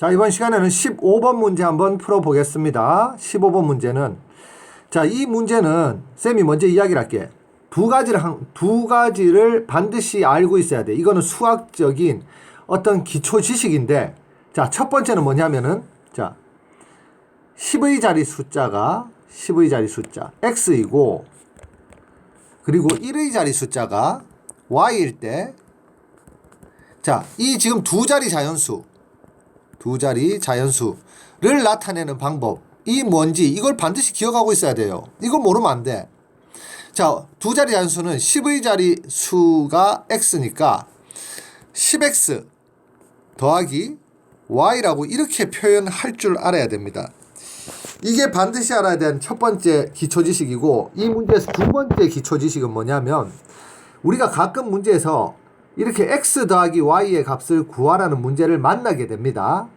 자, 이번 시간에는 15번 문제 한번 풀어보겠습니다. 15번 문제는, 자, 이 문제는, 쌤이 먼저 이야기를 할게. 두 가지를, 한, 두 가지를 반드시 알고 있어야 돼. 이거는 수학적인 어떤 기초 지식인데, 자, 첫 번째는 뭐냐면은, 자, 10의 자리 숫자가, 10의 자리 숫자, x이고, 그리고 1의 자리 숫자가 y일 때, 자, 이 지금 두 자리 자연수, 두 자리 자연수를 나타내는 방법이 뭔지 이걸 반드시 기억하고 있어야 돼요. 이거 모르면 안 돼. 자, 두 자리 자연수는 10의 자리 수가 x니까 10x 더하기 y라고 이렇게 표현할 줄 알아야 됩니다. 이게 반드시 알아야 되는 첫 번째 기초 지식이고 이 문제에서 두 번째 기초 지식은 뭐냐면 우리가 가끔 문제에서 이렇게 x 더하기 y의 값을 구하라는 문제를 만나게 됩니다.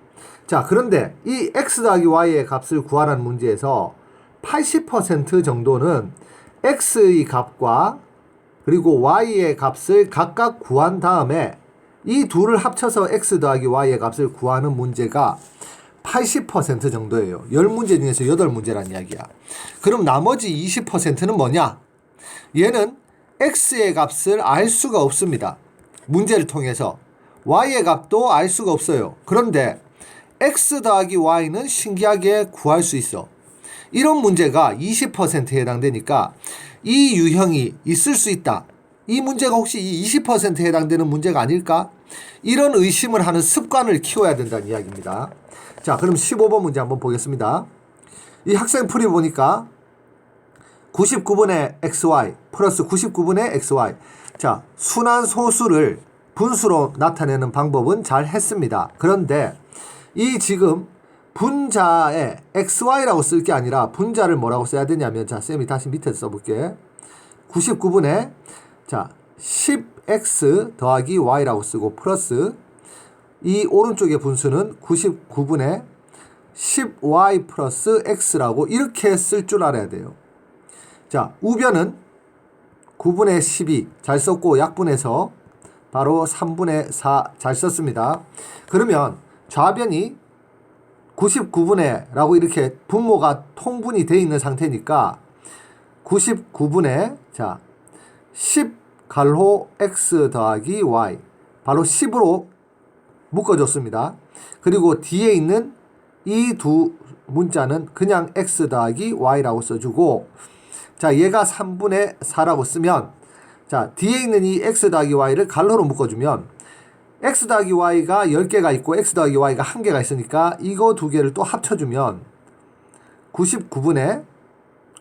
자, 그런데 이 x 더하기 y의 값을 구하라는 문제에서 80% 정도는 x의 값과 그리고 y의 값을 각각 구한 다음에 이 둘을 합쳐서 x 더하기 y의 값을 구하는 문제가 80% 정도예요. 10문제 중에서 8문제란 이야기야. 그럼 나머지 20%는 뭐냐? 얘는 x의 값을 알 수가 없습니다. 문제를 통해서 y의 값도 알 수가 없어요. 그런데 x 더하기 y는 신기하게 구할 수 있어. 이런 문제가 20%에 해당되니까 이 유형이 있을 수 있다. 이 문제가 혹시 이 20%에 해당되는 문제가 아닐까? 이런 의심을 하는 습관을 키워야 된다는 이야기입니다. 자, 그럼 15번 문제 한번 보겠습니다. 이 학생 풀이 보니까 99분의 xy 플러스 99분의 xy. 자, 순환 소수를 분수로 나타내는 방법은 잘 했습니다. 그런데 이 지금 분자에 xy라고 쓸 게 아니라 분자를 뭐라고 써야 되냐면 자, 쌤이 다시 밑에 써볼게. 99분의 자, 10x 더하기 y라고 쓰고 플러스 이 오른쪽의 분수는 99분의 10y 플러스 x라고 이렇게 쓸 줄 알아야 돼요. 자, 우변은 9분의 12 잘 썼고 약분해서 바로 3분의 4 잘 썼습니다. 그러면 좌변이 99분의 라고 이렇게 분모가 통분이 되어 있는 상태니까 99분의 자, 10 갈호 x 더하기 y 바로 10으로 묶어줬습니다. 그리고 뒤에 있는 이 두 문자는 그냥 x 더하기 y라고 써주고 자 얘가 3분의 4라고 쓰면 자 뒤에 있는 이 x 더하기 y를 갈로로 묶어주면 x 더하기 y가 10개가 있고 x 더하기 y가 1개가 있으니까 이거 두 개를 또 합쳐주면 99분의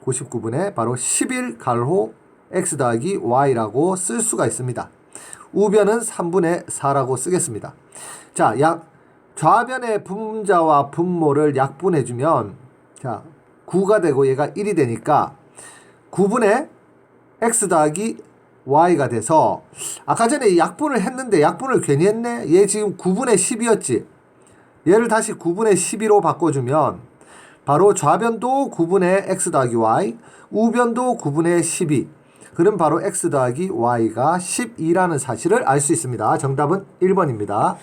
99분의 바로 11 갈호 x 더하기 y라고 쓸 수가 있습니다. 우변은 3분의 4라고 쓰겠습니다. 자, 약 좌변의 분자와 분모를 약분해주면 자 9가 되고 얘가 1이 되니까 9분의 x 더하기 y가 돼서 아까 전에 약분을 했는데 약분을 괜히 했네. 얘 지금 9분의 10이었지. 얘를 다시 9분의 12로 바꿔주면 바로 좌변도 9분의 x 더하기 y, 우변도 9분의 12. 그럼 바로 x 더하기 y가 12라는 사실을 알 수 있습니다. 정답은 1번입니다.